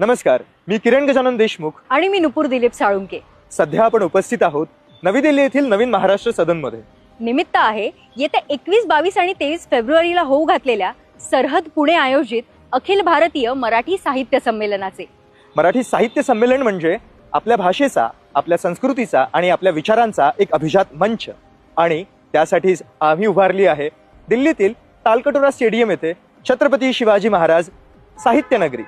नमस्कार मी किरण गजानन देशमुख. आणि मी नुपूर दिलीप साळुंके. सध्या आपण उपस्थित आहोत नवी दिल्ली येथील नवीन महाराष्ट्र सदनमध्ये. निमित्त आहे येत्या एकवीस बावीस आणि तेवीस फेब्रुवारीला होऊ घातलेल्या सरहद पुणे आयोजित अखिल भारतीय मराठी साहित्य संमेलनाचे. मराठी साहित्य संमेलन म्हणजे आपल्या भाषेचा आपल्या संस्कृतीचा आणि आपल्या विचारांचा एक अभिजात मंच. आणि त्यासाठीच आम्ही उभारली आहे दिल्लीतील तालकटोरा स्टेडियम येथे छत्रपती शिवाजी महाराज साहित्य नगरी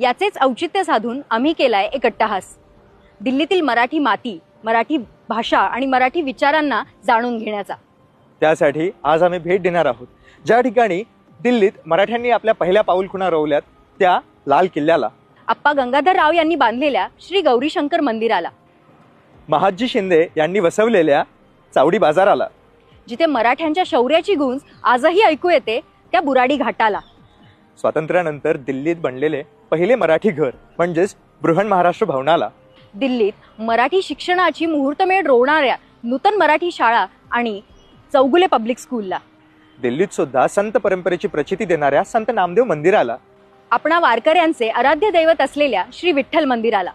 याचेच औचित्य साधून आम्ही केलाय एक अट्टहास. दिल्लीतील मराठी माती मराठी भाषा आणि मराठी विचारांना जाणून घेण्याचा. त्यासाठी आज आम्ही भेट देणार आहोत. ज्या ठिकाणी दिल्लीत मराठ्यांनी आपल्या पहिल्या पाऊलखुणा रोवल्यात त्या लाल किल्ल्याला. आप्पा गंगाधर राव यांनी बांधलेल्या श्री गौरीशंकर मंदिराला. महादजी शिंदे यांनी वसवलेल्या चावडी बाजाराला. जिथे मराठ्यांच्या शौर्याची गुंज आजही ऐकू येते त्या बुराडी घाटाला. स्वातंत्र्यानंतर दिल्लीत बनलेले पहिले मराठी घर म्हणजेच बृहन महाराष्ट्र भवनाला. दिल्लीत मराठी शिक्षणाची मुहूर्तमेढ रोवणाऱ्या नूतन मराठी शाळा आणि चौगुले पब्लिक स्कूलला. दिल्लीत सुद्धा संत परंपरेची प्रचिती देणाऱ्या संत नामदेव मंदिराला. आपणा वारकऱ्यांचे आराध्य दैवत असलेल्या श्री विठ्ठल मंदिराला.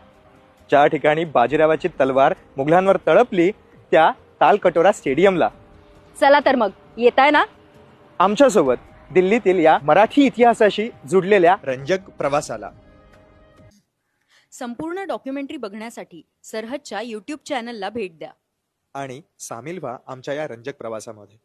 ज्या ठिकाणी बाजीरावाची तलवार मुघलांवर तळपली त्या तालकटोरा स्टेडियमला. चला तर मग येताय ना? आमच्यासोबत. दिल्लीतील या मराठी इतिहासाशी जुडलेल्या रंजक प्रवासाला. संपूर्ण डॉक्युमेंटरी बघण्यासाठी सरहदच्या युट्यूब चॅनलला भेट द्या. आणि सामील व्हा आमच्या या रंजक प्रवासामध्ये.